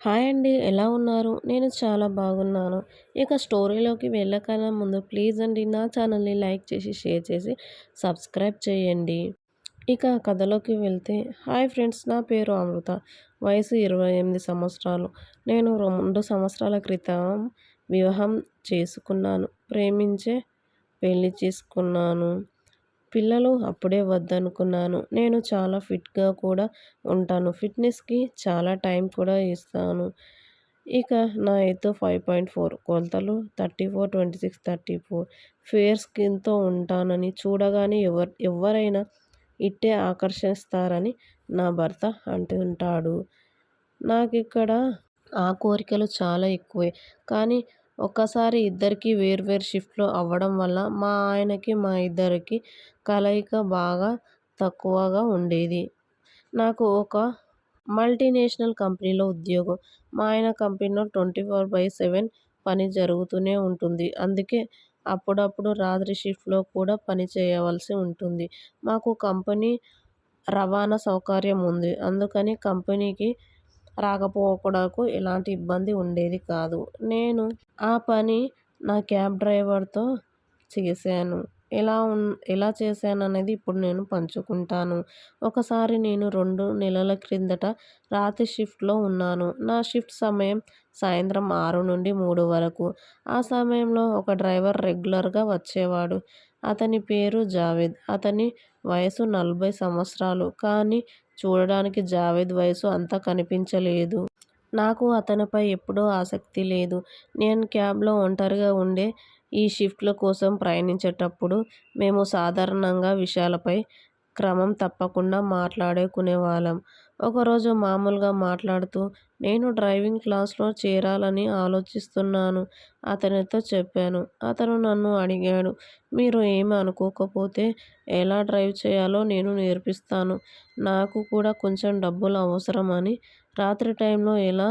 Hi అండి ఎలా ఉన్నారు? నేను చాలా బాగున్నాను. ఇక స్టోరీలోకి వెళ్ళకన్నా ముందు ప్లీజ్ అండి నా ఛానల్ని లైక్ చేసి షేర్ చేసి సబ్స్క్రైబ్ చేయండి. ఇక కథలోకి వెళ్తే హాయ్ ఫ్రెండ్స్ నా పేరు అమృత. వయసు ఇరవై ఎనిమిది సంవత్సరాలు. నేను రెండు సంవత్సరాల క్రితం వివాహం చేసుకున్నాను. ప్రేమించే పెళ్ళి చేసుకున్నాను. పిల్లలు అప్పుడే వద్దనుకున్నాను. నేను చాలా ఫిట్గా కూడా ఉంటాను. ఫిట్నెస్కి చాలా టైం కూడా ఇస్తాను. ఇక నా ఎత్తు ఫైవ్ పాయింట్ ఫోర్ కొలతలు thirty four twenty six thirty four. Fair స్కిన్తో ఉంటానని చూడగానే ఎవరు ఎవరైనా ఇట్టే ఆకర్షిస్తారని నా భర్త అంటుంటాడు. నాకు ఇక్కడ ఆ కోరికలు చాలా ఎక్కువే. కానీ ఒక్కసారి ఇద్దరికి వేర్వేరు షిఫ్ట్లు అవ్వడం వల్ల మా ఆయనకి మా ఇద్దరికి కలయిక బాగా తక్కువగా ఉండేది. నాకు ఒక మల్టీనేషనల్ కంపెనీలో ఉద్యోగం. మా ఆయన కంపెనీలో ట్వంటీ ఫోర్ బై సెవెన్ పని జరుగుతూనే ఉంటుంది. అందుకే అప్పుడప్పుడు రాత్రి షిఫ్ట్లో కూడా పని చేయవలసి ఉంటుంది. మాకు కంపెనీ రవాణా సౌకర్యం ఉంది. అందుకని కంపెనీకి రాకపోకడకు ఎలాంటి ఇబ్బంది ఉండేది కాదు. నేను ఆ పని నా క్యాబ్ డ్రైవర్తో చేశాను. ఎలా ఉన్ ఎలా చేశాను అనేది ఇప్పుడు నేను పంచుకుంటాను. ఒకసారి నేను రెండు నెలల క్రిందట రాత్రి షిఫ్ట్లో ఉన్నాను. నా షిఫ్ట్ సమయం సాయంత్రం ఆరు నుండి మూడు వరకు. ఆ సమయంలో ఒక డ్రైవర్ రెగ్యులర్గా వచ్చేవాడు. అతని పేరు జావేద్. అతని వయసు నలభై సంవత్సరాలు. కానీ చూడడానికి జావేద్ వయసు అంత కనిపించలేదు. నాకు అతనిపై ఎప్పుడూ ఆసక్తి లేదు. నేను క్యాబ్లో ఒంటరిగా ఉండే ఈ షిఫ్ట్ల కోసం ప్రయాణించేటప్పుడు మేము సాధారణంగా విషయాలపై క్రమం తప్పకుండా మాట్లాడుకునేవాళ్ళం. ఒకరోజు మామూలుగా మాట్లాడుతూ నేను డ్రైవింగ్ క్లాస్లో చేరాలని ఆలోచిస్తున్నాను. అతనితో చెప్పాను. అతను నన్ను అడిగాడు. మీరు ఏమి అనుకోకపోతే ఎలా డ్రైవ్ చేయాలో నేను నేర్పిస్తాను. నాకు కూడా కొంచెం డబ్బులు అవసరమని రాత్రి టైంలో ఎలా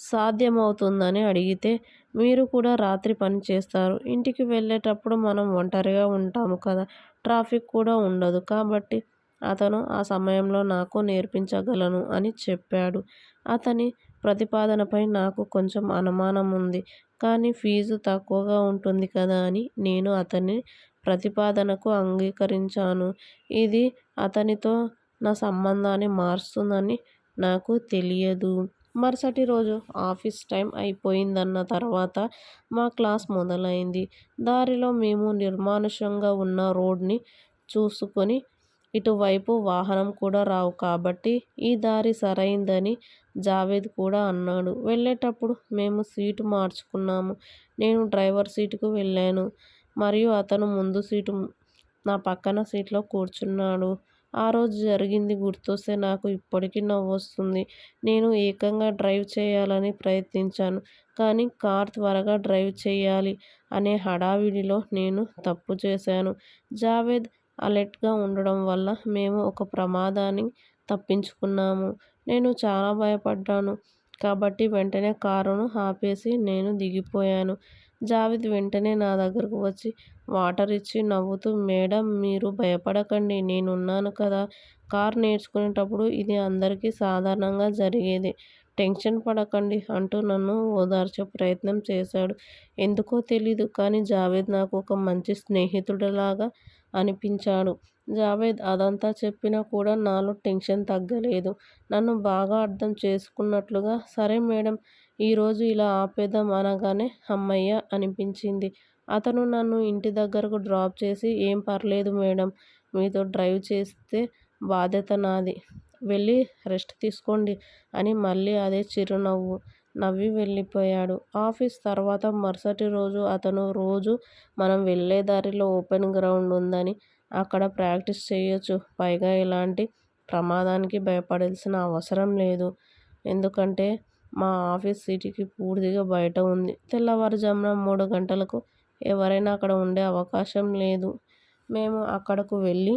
సాధ్యమవుతుందని అడిగితే మీరు కూడా రాత్రి పని చేస్తారు. ఇంటికి వెళ్ళేటప్పుడు మనం ఒంటరిగా ఉంటాము కదా. ట్రాఫిక్ కూడా ఉండదు కాబట్టి అతను ఆ సమయంలో నాకు నేర్పించగలను అని చెప్పాడు. అతని ప్రతిపాదనపై నాకు కొంచెం అనుమానం ఉంది. కానీ ఫీజు తక్కువగా ఉంటుంది కదా అని నేను అతని ప్రతిపాదనకు అంగీకరించాను. ఇది అతనితో నా సంబంధాన్ని మారుస్తుందని నాకు తెలియదు. మరుసటి రోజు ఆఫీస్ టైం అయిపోయిందన్న తర్వాత మా క్లాస్ మొదలైంది. దారిలో మేము నిర్మానుష్యంగా ఉన్న రోడ్ని చూసుకొని ఇటువైపు వాహనం కూడా రావు కాబట్టి ఈ దారి సరైందని జావేద్ కూడా అన్నాడు. వెళ్ళేటప్పుడు మేము సీటు మార్చుకున్నాము. నేను డ్రైవర్ సీటుకు వెళ్ళాను. మరియు అతను ముందు సీటు నా పక్కన సీట్లో కూర్చున్నాడు. ఆ రోజు జరిగింది గుర్తొస్తే నాకు ఇప్పటికీ నవ్వొస్తుంది. నేను ఏకంగా డ్రైవ్ చేయాలని ప్రయత్నించాను. కానీ కార్ త్వరగా డ్రైవ్ చేయాలి అనే హడావిడిలో నేను తప్పు చేశాను. జావేద్ అలర్ట్గా ఉండడం వల్ల మేము ఒక ప్రమాదాన్ని తప్పించుకున్నాము. నేను చాలా భయపడ్డాను. కాబట్టి వెంటనే కారును ఆపేసి నేను దిగిపోయాను. జావేద్ వెంటనే నా దగ్గరకు వచ్చి వాటర్ ఇచ్చి నవ్వుతూ మేడం మీరు భయపడకండి నేనున్నాను కదా. కార్ నేర్చుకునేటప్పుడు ఇది అందరికీ సాధారణంగా జరిగేది. టెన్షన్ పడకండి అంటూ నన్ను ఓదార్చే ప్రయత్నం చేశాడు. ఎందుకో తెలీదు కానీ జావేద్ నాకు ఒక మంచి స్నేహితుడిలాగా అనిపించాడు. జావేద్ అదంతా చెప్పినా కూడా నాలో టెన్షన్ తగ్గలేదు. నన్ను బాగా అర్థం చేసుకున్నట్లుగా సరే మేడం ఈరోజు ఇలా ఆపేద్దాం అనగానే అమ్మయ్య అనిపించింది. అతను నన్ను ఇంటి దగ్గరకు డ్రాప్ చేసి ఏం పర్లేదు మేడం మీతో డ్రైవ్ చేస్తే బాధ్యత నాది. వెళ్ళి రెస్ట్ తీసుకోండి అని మళ్ళీ అదే చిరునవ్వు. నవ్వి వెళ్ళిపోయాడు. ఆఫీస్ తర్వాత మరుసటి రోజు అతను రోజు మనం వెళ్ళే దారిలో ఓపెన్ గ్రౌండ్ ఉందని అక్కడ ప్రాక్టీస్ చేయొచ్చు. పైగా ఎలాంటి ప్రమాదానికి భయపడాల్సిన అవసరం లేదు. ఎందుకంటే మా ఆఫీస్ సిటీకి పూర్తిగా బయట ఉంది. తెల్లవారుజామున మూడు గంటలకు ఎవరైనా అక్కడ ఉండే అవకాశం లేదు. మేము అక్కడకు వెళ్ళి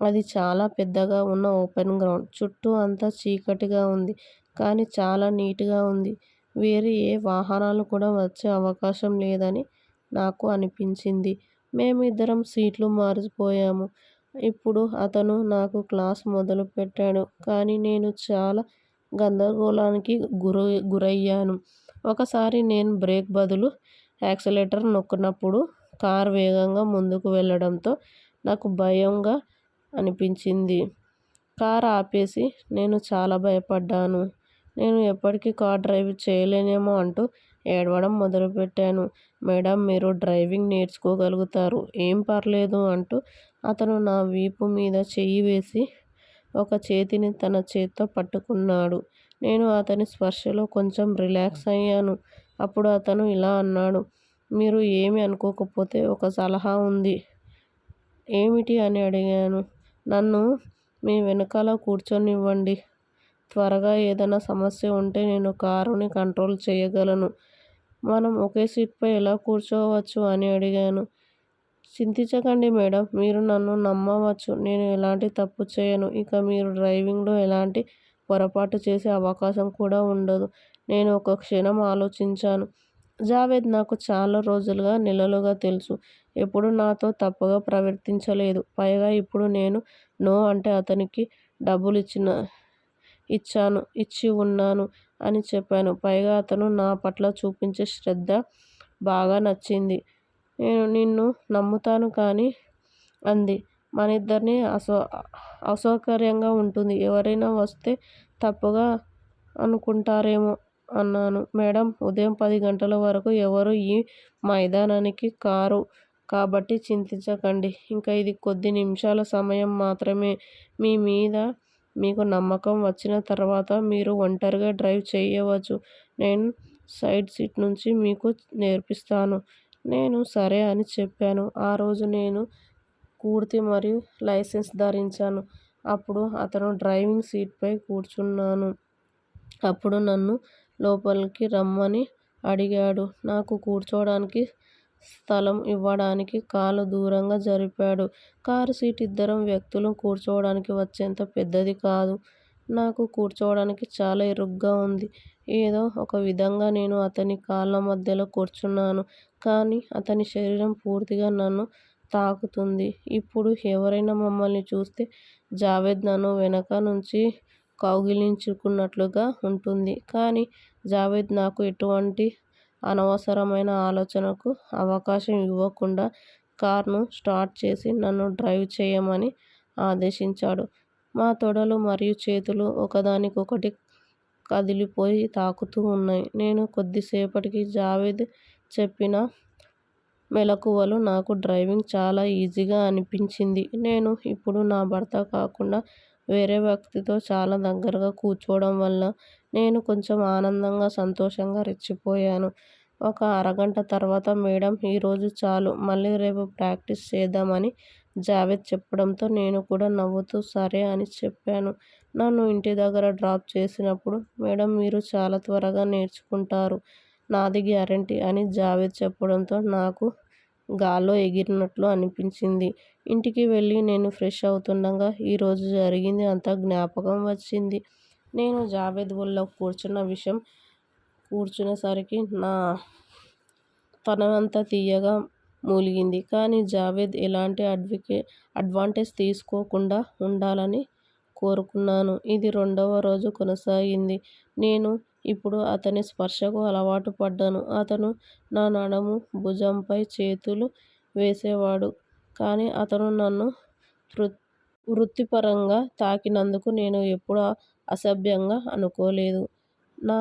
అది చాలా పెద్దగా ఉన్న ఓపెన్ గ్రౌండ్. చుట్టూ అంతా చీకటిగా ఉంది. కానీ చాలా నీట్గా ఉంది. వేరే ఏ వాహనాలు కూడా వచ్చే అవకాశం లేదని నాకు అనిపించింది. మేమిద్దరం సీట్లు మారిపోయాము. ఇప్పుడు అతను నాకు క్లాస్ మొదలు పెట్టాడు కానీ నేను చాలా గందరగోళానికి గురై గురయ్యాను. ఒకసారి నేను బ్రేక్ బదులు యాక్సిలేటర్ నొక్కినప్పుడు కార్ వేగంగా ముందుకు వెళ్ళడంతో నాకు భయంగా అనిపించింది. కారు ఆపేసి నేను చాలా భయపడ్డాను. నేను ఎప్పటికీ కార్ డ్రైవ్ చేయలేనేమో అంటూ ఏడవడం మొదలుపెట్టాను. మేడం మీరు డ్రైవింగ్ నేర్చుకోగలుగుతారు. ఏం పర్లేదు అంటూ అతను నా వీపు మీద చెయ్యి వేసి ఒక చేతిని తన చేత్తో పట్టుకున్నాడు. నేను అతని స్పర్శలో కొంచెం రిలాక్స్ అయ్యాను. అప్పుడు అతను ఇలా అన్నాడు మీరు ఏమి అనుకోకపోతే ఒక సలహా ఉంది. ఏమిటి? అని అడిగాను. నన్ను మీ వెనకాల కూర్చొనివ్వండి. త్వరగా ఏదైనా సమస్య ఉంటే నేను కారుని కంట్రోల్ చేయగలను. మనం ఒకే సీట్పై ఎలా కూర్చోవచ్చు అని అడిగాను. చింతించకండి మేడం మీరు నన్ను నమ్మవచ్చు. నేను ఎలాంటి తప్పు చేయను. ఇక మీరు డ్రైవింగ్లో ఎలాంటి పొరపాటు చేసే అవకాశం కూడా ఉండదు. నేను ఒక క్షణం ఆలోచించాను. జావేద్ నాకు చాలా రోజులుగా నెలలుగా తెలుసు. ఎప్పుడు నాతో తప్పుగా ప్రవర్తించలేదు. పైగా ఇప్పుడు నేను నో అంటే అతనికి డబ్బులు ఇచ్చిన ఇచ్చాను ఇచ్చి ఉన్నాను అని చెప్పాను. పైగా అతను నా పట్ల చూపించే శ్రద్ధ బాగా నచ్చింది. నేను నిన్ను నమ్ముతాను కానీ అంది. మన ఇద్దరిని అసౌ అసౌకర్యంగా ఉంటుంది. ఎవరైనా వస్తే తప్పుగా అనుకుంటారేమో అన్నాను. మేడం ఉదయం పది గంటల వరకు ఎవరు ఈ మైదానానికి కారు కాబట్టి చింతించకండి. ఇంకా ఇది కొద్ది నిమిషాల సమయం మాత్రమే. మీ మీద మీకు నమ్మకం వచ్చిన తర్వాత మీరు ఒంటరిగా డ్రైవ్ చేయవచ్చు. నేను సైడ్ సీట్ నుంచి మీకు నేర్పిస్తాను. నేను సరే అని చెప్పాను. ఆ రోజు నేను కూర్తి మరియు లైసెన్స్ ధరించాను. అప్పుడు అతను డ్రైవింగ్ సీట్పై కూర్చున్నాను. అప్పుడు నన్ను లోపలికి రమ్మని అడిగాడు. నాకు కూర్చోవడానికి స్థలం ఇవ్వడానికి కాలు దూరంగా జరిపాడు. కారు సీట్ ఇద్దరం వ్యక్తులు కూర్చోవడానికి వచ్చేంత పెద్దది కాదు. నాకు కూర్చోవడానికి చాలా ఇరుగ్గా ఉంది. ఏదో ఒక విధంగా నేను అతని కాళ్ళ మధ్యలో కూర్చున్నాను. కానీ అతని శరీరం పూర్తిగా నన్ను తాకుతుంది. ఇప్పుడు ఎవరైనా మమ్మల్ని చూస్తే జావేద్ నన్ను వెనక నుంచి కౌగిలించుకున్నట్లుగా ఉంటుంది. కానీ జావేద్ నాకు ఎటువంటి అనవసరమైన ఆలోచనకు అవకాశం ఇవ్వకుండా కార్ను స్టార్ట్ చేసి నన్ను డ్రైవ్ చేయమని ఆదేశించాడు. మా తొడలు మరియు చేతులు ఒకదానికొకటి కదిలిపోయి తాకుతూ ఉన్నాయి. నేను కొద్దిసేపటికి జావేద్ చెప్పిన మెలకువలు నాకు డ్రైవింగ్ చాలా ఈజీగా అనిపించింది. నేను ఇప్పుడు నా భర్త కాకుండా వేరే వ్యక్తితో చాలా దగ్గరగా కూర్చోవడం వల్ల నేను కొంచెం ఆనందంగా సంతోషంగా రెచ్చిపోయాను. ఒక అరగంట తర్వాత మేడం ఈరోజు చాలు. మళ్ళీ రేపు ప్రాక్టీస్ చేద్దామని జావేద్ చెప్పడంతో నేను కూడా నవ్వుతూ సరే అని చెప్పాను. నన్ను ఇంటి దగ్గర డ్రాప్ చేసినప్పుడు మేడం మీరు చాలా త్వరగా నేర్చుకుంటారు. నాది గ్యారంటీ అని జావేద్ చెప్పడంతో నాకు గాల్లో ఎగిరినట్లు అనిపించింది. ఇంటికి వెళ్ళి నేను ఫ్రెష్ అవుతుండగా ఈరోజు జరిగింది అంతా జ్ఞాపకం వచ్చింది. నేను జావేద్ వల్ల కూర్చున్న విషయం కూర్చునేసరికి నా తననంతా తీయగా మూలిగింది. కానీ జావేద్ ఎలాంటి అడ్వికే అడ్వాంటేజ్ తీసుకోకుండా ఉండాలని కోరుకున్నాను. ఇది రెండవ రోజు కొనసాగింది. నేను ఇప్పుడు అతని స్పర్శకు అలవాటు పడ్డాను. అతను నా నడుము భుజంపై చేతులు వేసేవాడు. కానీ అతను నన్ను వృత్తిపరంగా తాకినందుకు నేను ఎప్పుడూ అసభ్యంగా అనుకోలేదు. నా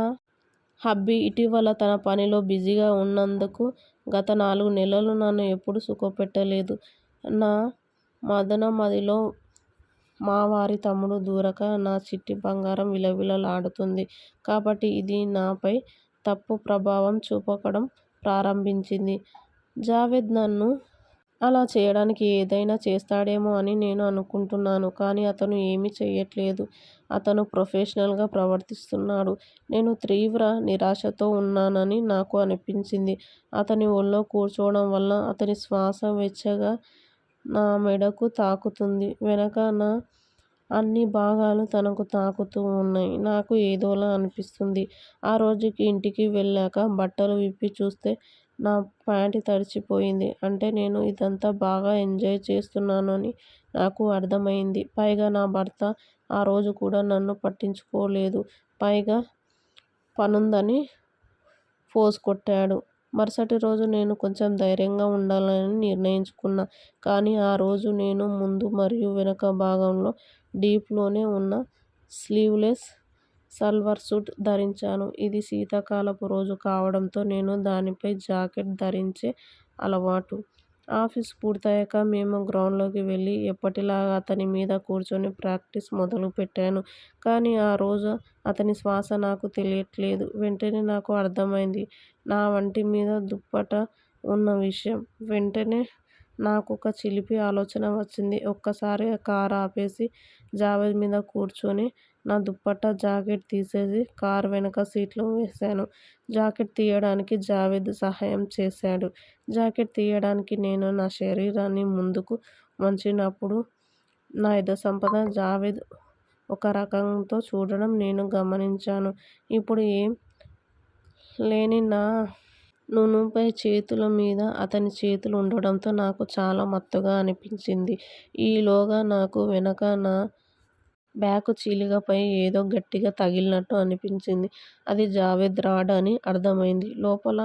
హబ్బీ ఇటీవల తన పనిలో బిజీగా ఉన్నందుకు గత నాలుగు నెలలు నన్ను ఎప్పుడూ సుఖపెట్టలేదు. నా మదనమదిలో మా వారి తమ్ముడు దూరక నా చిట్టి బంగారం విలవిలలాడుతుంది. కాబట్టి ఇది నాపై తప్పు ప్రభావం చూపడం ప్రారంభించింది. జావేద్ నన్ను అలా చేయడానికి ఏదైనా చేస్తాడేమో అని నేను అనుకుంటున్నాను కానీ అతను ఏమీ చేయట్లేదు అతను ప్రొఫెషనల్గా ప్రవర్తిస్తున్నాడు. నేను తీవ్ర నిరాశతో ఉన్నానని నాకు అనిపించింది. అతని ఒళ్ళో కూర్చోవడం వల్ల అతని శ్వాస వెచ్చగా నా మెడకు తాకుతుంది. వెనక నా అన్ని భాగాలు తనకు తాకుతూ ఉన్నాయి. నాకు ఏదోలా అనిపిస్తుంది. ఆ రోజుకి ఇంటికి వెళ్ళాక బట్టలు విప్పి చూస్తే నా ప్యాంట్ తడిచిపోయింది. అంటే నేను ఇదంతా బాగా ఎంజాయ్ చేస్తున్నానని నాకు అర్థమైంది. పైగా నా భర్త ఆ రోజు కూడా నన్ను పట్టించుకోలేదు. పైగా పనుందని ఫోజ్ కొట్టాడు. మరుసటి రోజు నేను కొంచెం ధైర్యంగా ఉండాలని నిర్ణయించుకున్నా. కానీ ఆ రోజు నేను ముందు మరియు వెనుక భాగంలో డీప్లోనే ఉన్న స్లీవ్లెస్ సల్వార్ సూట్ ధరించాను. ఇది శీతాకాలపు రోజు కావడంతో నేను దానిపై జాకెట్ ధరించే అలవాటు. ఆఫీసు పూర్తయ్యాక మేము గ్రౌండ్లోకి వెళ్ళి ఎప్పటిలాగా అతని మీద కూర్చొని ప్రాక్టీస్ మొదలు పెట్టాను. కానీ ఆ రోజు అతని శ్వాస నాకు తెలియట్లేదు. వెంటనే నాకు అర్థమైంది నా వంటి మీద దుప్పట ఉన్న విషయం. వెంటనే నాకు ఒక చిలిపి ఆలోచన వచ్చింది. ఒక్కసారి కారు ఆపేసి జావేద్ మీద కూర్చొని నా దుప్పటా, జాకెట్ తీసేసి కారు వెనక సీట్లో వేశాను. జాకెట్ తీయడానికి జావేద్ సహాయం చేశాడు. జాకెట్ తీయడానికి నేను నా శరీరాన్ని ముందుకు వంచినప్పుడు నా ఎదసంపద జావేద్ ఒక రకంతో చూడడం నేను గమనించాను. ఇప్పుడు ఏం లేని నా నునుపై చేతుల మీద అతని చేతులు ఉండడంతో నాకు చాలా మత్తుగా అనిపించింది. ఈలోగా నాకు వెనక నా బ్యాగు చీలికపై ఏదో గట్టిగా తగిలినట్టు అనిపించింది. అది జావేద్ రాడ్ అని అర్థమైంది. లోపల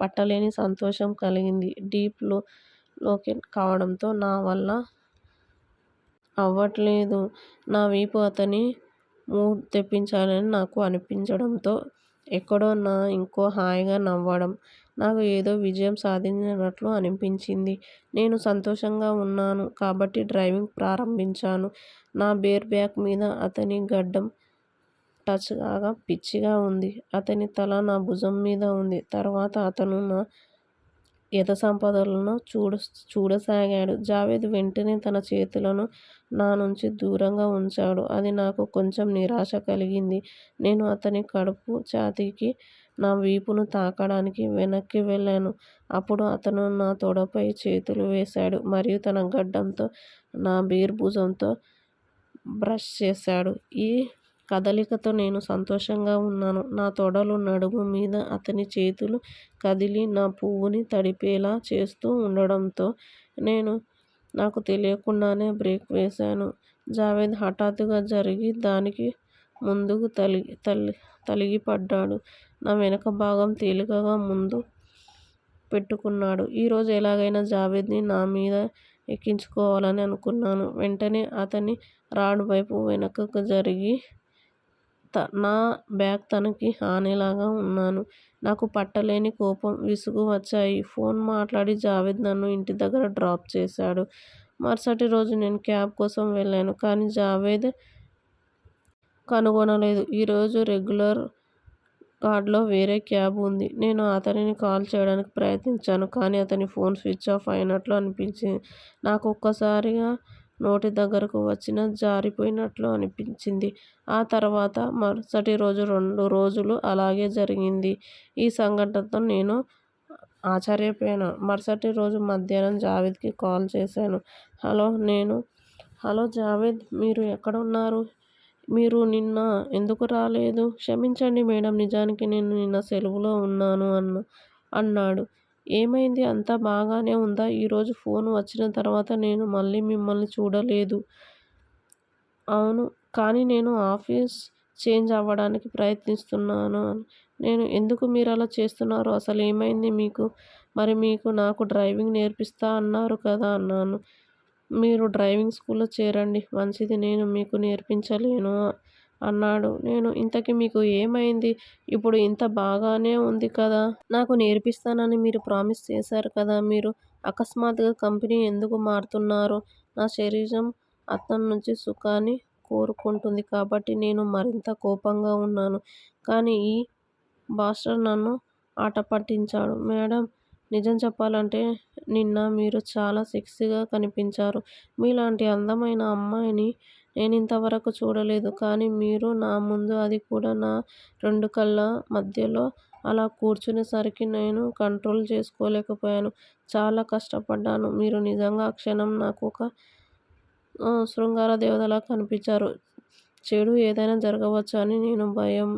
పట్టలేని సంతోషం కలిగింది. డీప్ లోకెట్ కావడంతో నా వల్ల అవట్లేదు. నా వీపు అతని మూడ్ తెప్పించాలని నాకు అనిపించడంతో ఎక్కడో నా ఇంకో హాయిగా నవ్వడం. నాకు ఏదో విజయం సాధించినట్లు అనిపించింది. నేను సంతోషంగా ఉన్నాను కాబట్టి డ్రైవింగ్ ప్రారంభించాను. నా బేర్ బ్యాక్ మీద అతని గడ్డం టచ్ కాగా పిచ్చిగా ఉంది. అతని తల నా భుజం మీద ఉంది. తర్వాత అతను నా యథ సంపదలను చూడ చూడసాగాడు. జావేద్ వెంటనే తన చేతులను నా నుంచి దూరంగా ఉంచాడు. అది నాకు కొంచెం నిరాశ కలిగింది. నేను అతని కడుపు, ఛాతీకి, నా వీపును తాకడానికి వెనక్కి వెళ్ళాను. అప్పుడు అతను నా తొడపై చేతులు వేశాడు మరియు తన గడ్డంతో నా బీర్భుజంతో బ్రష్ చేశాడు. ఈ కదలికతో నేను సంతోషంగా ఉన్నాను. నా తొడలు, నడుము మీద అతని చేతులు కదిలి నా పువ్వుని తడిపేలా చేస్తూ ఉండడంతో నేను నాకు తెలియకుండానే బ్రేక్ వేశాను. జావేద్ హఠాత్తుగా జరిగి దానికి ముందుకు తల్లి తలిగిపడ్డాడు. నా వెనక భాగం తేలికగా ముందు పెట్టుకున్నాడు. ఈరోజు ఎలాగైనా జావేద్ని నా మీద ఎక్కించుకోవాలని అనుకున్నాను. వెంటనే అతని రాడ్ వైపు వెనక్కు జరిగి నా బ్యాగ్ తనకి ఆనేలాగా ఉన్నాను. నాకు పట్టలేని కోపం, విసుగు వచ్చాయి. ఫోన్ మాట్లాడి జావేద్ నన్ను ఇంటి దగ్గర డ్రాప్ చేశాడు. మరుసటి రోజు నేను క్యాబ్ కోసం వెళ్ళాను. కానీ జావేద్ కనుగొనలేదు. ఈరోజు రెగ్యులర్ కార్డ్లో వేరే క్యాబ్ ఉంది. నేను అతనిని కాల్ చేయడానికి ప్రయత్నించాను. కానీ అతని ఫోన్ స్విచ్ ఆఫ్ అయినట్లు అనిపించింది. నాకు ఒక్కసారిగా నోటి దగ్గరకు వచ్చిన జారిపోయినట్లు అనిపించింది. ఆ తర్వాత మరుసటి రోజు రెండు రోజులు అలాగే జరిగింది. ఈ సంఘటనతో నేను ఆశ్చర్యపోయాను. మరుసటి రోజు మధ్యాహ్నం జావేద్కి కాల్ చేశాను. హలో నేను హలో జావేద్ మీరు ఎక్కడ ఉన్నారు మీరు నిన్న ఎందుకు రాలేదు? క్షమించండి మేడమ్ నిజానికి నేను నిన్న సెలవులో ఉన్నాను అన్నాడు. ఏమైంది? అంతా బాగానే ఉందా? ఈరోజు ఫోన్ వచ్చిన తర్వాత నేను మళ్ళీ మిమ్మల్ని చూడలేదు. అవును. కానీ నేను ఆఫీస్ చేంజ్ అవ్వడానికి ప్రయత్నిస్తున్నాను. నేను ఎందుకు మీరలా చేస్తున్నారు? అసలేమైంది మీకు? మరి మీకు నాకు డ్రైవింగ్ నేర్పిస్తా అన్నారు కదా అన్నాను. మీరు డ్రైవింగ్ స్కూల్లో చేరండి. మంచిది నేను మీకు నేర్పించలేను అన్నాడు. నేను ఇంతకీ మీకు ఏమైంది? ఇప్పుడు ఇంత బాగానే ఉంది కదా? నాకు నేర్పిస్తానని మీరు ప్రామిస్ చేశారు కదా? మీరు అకస్మాత్తుగా కంపెనీ ఎందుకు మారుతున్నారు? నా శరీరం అతని నుంచి సుఖాన్ని కోరుకుంటుంది కాబట్టి నేను మరింత కోపంగా ఉన్నాను. కానీ ఈ భాష నన్ను ఆటపట్టించాడు. మేడం నిజం చెప్పాలంటే నిన్న మీరు చాలా సెక్సీగా కనిపించారు. మీలాంటి అందమైన అమ్మాయిని నేనింతవరకు చూడలేదు. కానీ మీరు నా ముందు అది కూడా నా రెండు కళ్ళ మధ్యలో అలా కూర్చునేసరికి నేను కంట్రోల్ చేసుకోలేకపోయాను. చాలా కష్టపడ్డాను. మీరు నిజంగా ఆ క్షణం నాకు ఒక శృంగార దేవతలా కనిపించారు. చెడు ఏదైనా జరగవచ్చు అని నేను భయం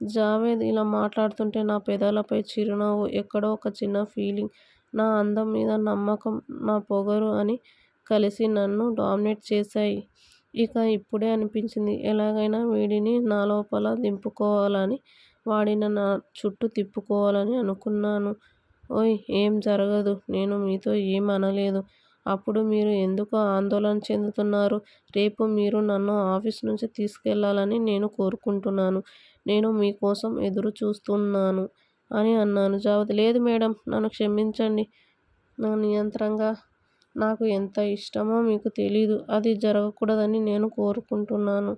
జావేద్ ఇలా మాట్లాడుతుంటే నా పెదాలపై చిరునవ్వు, ఎక్కడో ఒక చిన్న ఫీలింగ్. నా అందం మీద నమ్మకం, నా పొగరు అన్నీ కలిసి నన్ను డామినేట్ చేశాయి. ఇక ఇప్పుడే అనిపించింది ఎలాగైనా వీడిని నా లోపల దింపుకోవాలని వాడిని నా చుట్టూ తిప్పుకోవాలని అనుకున్నాను ఓయ్ ఏం జరగదు నేను మీతో ఏం అనలేదు అప్పుడు మీరు ఎందుకు ఆందోళన చెందుతున్నారు రేపు మీరు నన్ను ఆఫీస్ నుంచి తీసుకెళ్ళాలని నేను కోరుకుంటున్నాను నేను మీకోసం ఎదురు చూస్తున్నాను అని అన్నాను. జావతి లేదు మేడం నన్ను క్షమించండి. నా నియంత్రంగా నాకు ఎంత ఇష్టమో మీకు తెలీదు. అది జరగకూడదని నేను కోరుకుంటున్నాను.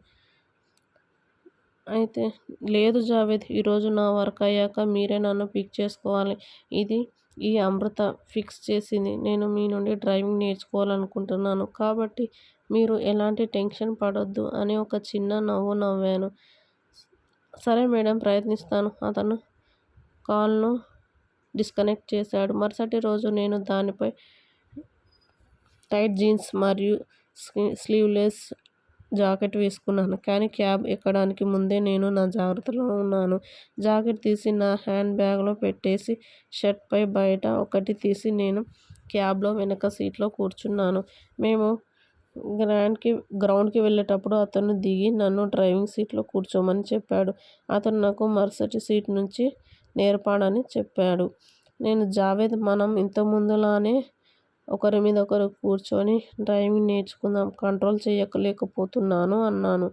అయితే లేదు జావేద్ ఈరోజు నా వర్క్ అయ్యాక మీరే నన్ను పిక్ చేసుకోవాలి. ఇది ఈ అమృత ఫిక్స్ చేసింది. నేను మీ నుండి డ్రైవింగ్ నేర్చుకోవాలనుకుంటున్నాను. కాబట్టి మీరు ఎలాంటి టెన్షన్ పడొద్దు అని ఒక చిన్న నవ్వు నవ్వాను. సరే మేడం ప్రయత్నిస్తాను అతను కాల్ను డిస్కనెక్ట్ చేశాడు. మరుసటి రోజు నేను దానిపై టైట్ జీన్స్ మరియు స్లీవ్లెస్ జాకెట్ వేసుకున్నాను. కానీ క్యాబ్ ఎక్కడానికి ముందే నేను నా జాగ్రత్తలో ఉన్నాను. జాకెట్ తీసి నా హ్యాండ్ బ్యాగ్లో పెట్టేసి షర్ట్పై బయట ఒకటి తీసి నేను క్యాబ్లో వెనక సీట్లో కూర్చున్నాను. మేము గ్రాండ్కి గ్రౌండ్కి వెళ్ళేటప్పుడు అతను దిగి నన్ను డ్రైవింగ్ సీట్లో కూర్చోమని చెప్పాడు. అతను నాకు మరుసటి సీట్ నుంచి నేర్పాడని చెప్పాడు. నేను జావేద్ మనం ఇంతకుముందులానే ఒకరి మీద ఒకరు కూర్చొని డ్రైవింగ్ నేర్చుకుందాం కంట్రోల్ చేయలేకపోతున్నాను అన్నాను.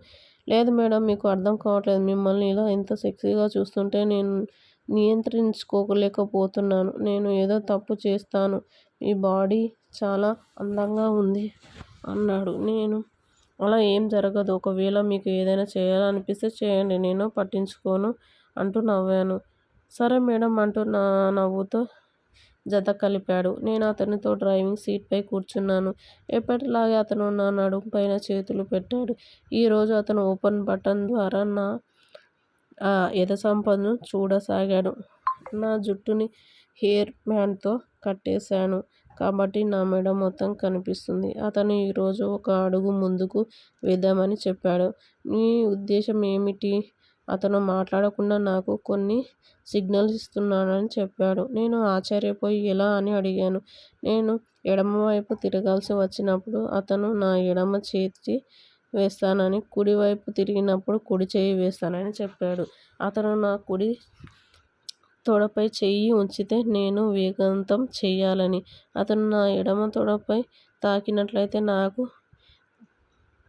లేదు మేడం మీకు అర్థం కావట్లేదు. మిమ్మల్ని ఇలా ఇంత సెక్సీగా చూస్తుంటే నేను నియంత్రించుకోలేకపోతున్నాను. నేను ఏదో తప్పు చేస్తాను. మీ బాడీ చాలా అందంగా ఉంది. అన్నాడు. నేను అలా ఏం జరగదు. ఒకవేళ మీకు ఏదైనా చేయాలనిపిస్తే చేయండి. నేను పట్టించుకోను అంటూ నవ్వాను. సరే మేడం అంటూ నా నవ్వుతో జత కలిపాడు. నేను అతనితో డ్రైవింగ్ సీట్పై కూర్చున్నాను. ఎప్పటిలాగే అతను నా నడుము పైన చేతులు పెట్టాడు. ఈరోజు అతను ఓపెన్ బటన్ ద్వారా నా ఎద సంపదను చూడసాగాడు. నా జుట్టుని హెయిర్ బ్యాండ్తో కట్టేశాను. కాబట్టి నా మెడ మొత్తం కనిపిస్తుంది. అతను ఈరోజు ఒక అడుగు ముందుకు వేద్దామని చెప్పాడు. మీ ఉద్దేశం ఏమిటి? అతను మాట్లాడకుండా నాకు కొన్ని సిగ్నల్స్ ఇస్తున్నాడని చెప్పాడు. నేను ఆశ్చర్యపోయి ఎలా అని అడిగాను. నేను ఎడమవైపు తిరగాల్సి వచ్చినప్పుడు అతను నా ఎడమ చేతి వేస్తానని కుడివైపు తిరిగినప్పుడు కుడి చేయి వేస్తానని చెప్పాడు. అతను నా కుడి తొడపై చెయ్యి ఉంచితే నేను వేగంతం చెయ్యాలని. అతను నా ఎడమ తొడపై తాకినట్లయితే నాకు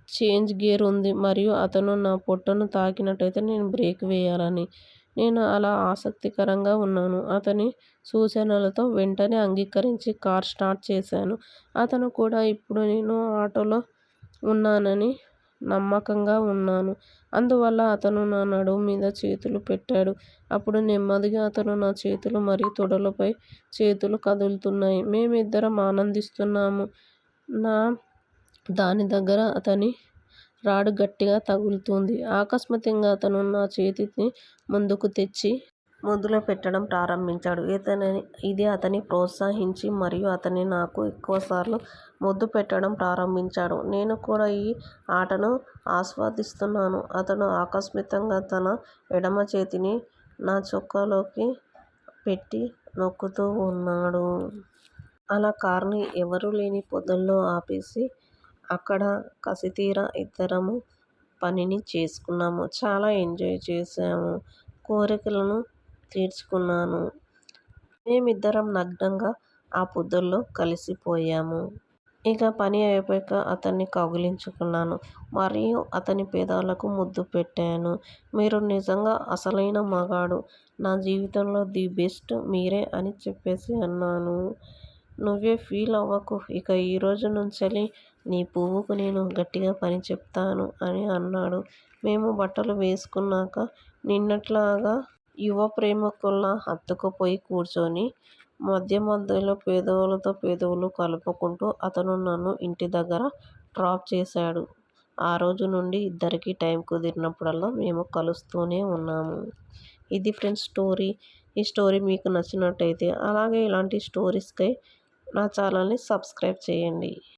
చేంజ్ గేర్ ఉంది మరియు అతను నా పొట్టను తాకినట్టయితే నేను బ్రేక్ వేయాలని. నేను అలా ఆసక్తికరంగా ఉన్నాను. అతని సూచనలతో వెంటనే అంగీకరించి కార్ స్టార్ట్ చేశాను. అతను కూడా ఇప్పుడు నేను ఆటోలో ఉన్నానని నమ్మకంగా ఉన్నాను. అందువల్ల అతను నా నడుము మీద చేతులు పెట్టాడు. అప్పుడు నెమ్మదిగా అతను నా చేతులు మరియు తొడలపై చేతులు కదులుతున్నాయి. మేమిద్దరం ఆనందిస్తున్నాము. నా దాని దగ్గర అతని రాడ్ గట్టిగా తగులుతుంది. అకస్మాత్తుగా అతను నా చేతిని ముందుకు తెచ్చి ముద్దులు పెట్టడం ప్రారంభించాడు. ఇతని ఇది అతన్ని ప్రోత్సహించి మరియు అతన్ని నాకు ఎక్కువసార్లు ముద్దు పెట్టడం ప్రారంభించాడు. నేను కూడా ఈ ఆటను ఆస్వాదిస్తున్నాను. అతను ఆకస్మికంగా తన ఎడమ చేతిని నా చొక్కాలోకి పెట్టి నొక్కుతూ ఉన్నాడు. అలా కార్ని ఎవరూ లేని పొదల్లో ఆపేసి అక్కడ కసితీర ఇద్దరము పనిని చేసుకున్నాము. చాలా ఎంజాయ్ చేసాము కోరికలను తీర్చుకున్నాను. మేమిద్దరం నగ్నంగా ఆ పొద్దుల్లో కలిసిపోయాము. ఇక పని అయిపోయాక అతన్ని కౌగిలించుకున్నాను. మరియు అతని పెదాలకు ముద్దు పెట్టాను. మీరు నిజంగా అసలైన మగాడు. నా జీవితంలో ది బెస్ట్ మీరే అని చెప్పేసి అన్నాను. నువ్వే ఫీల్ అవ్వకు. ఇక ఈ రోజు నుంచెల్లి నీ పువ్వుకు నేను గట్టిగా పని చెప్తాను అని అన్నాడు. మేము బట్టలు వేసుకున్నాక నిన్నట్లాగా యువ ప్రేమికుల్లా హత్తుకుపోయి కూర్చొని మధ్య మధ్యలో పెదవులతో పెదవులు కలుపుకుంటూ అతను నన్ను ఇంటి దగ్గర డ్రాప్ చేశాడు. ఆ రోజు నుండి ఇద్దరికీ టైం కుదిరినప్పుడల్లా మేము కలుస్తూనే ఉన్నాము. ఇది ఫ్రెండ్స్ స్టోరీ. ఈ స్టోరీ మీకు నచ్చినట్టయితే అలాగే ఇలాంటి స్టోరీస్కై నా ఛానల్ని సబ్స్క్రైబ్ చేయండి.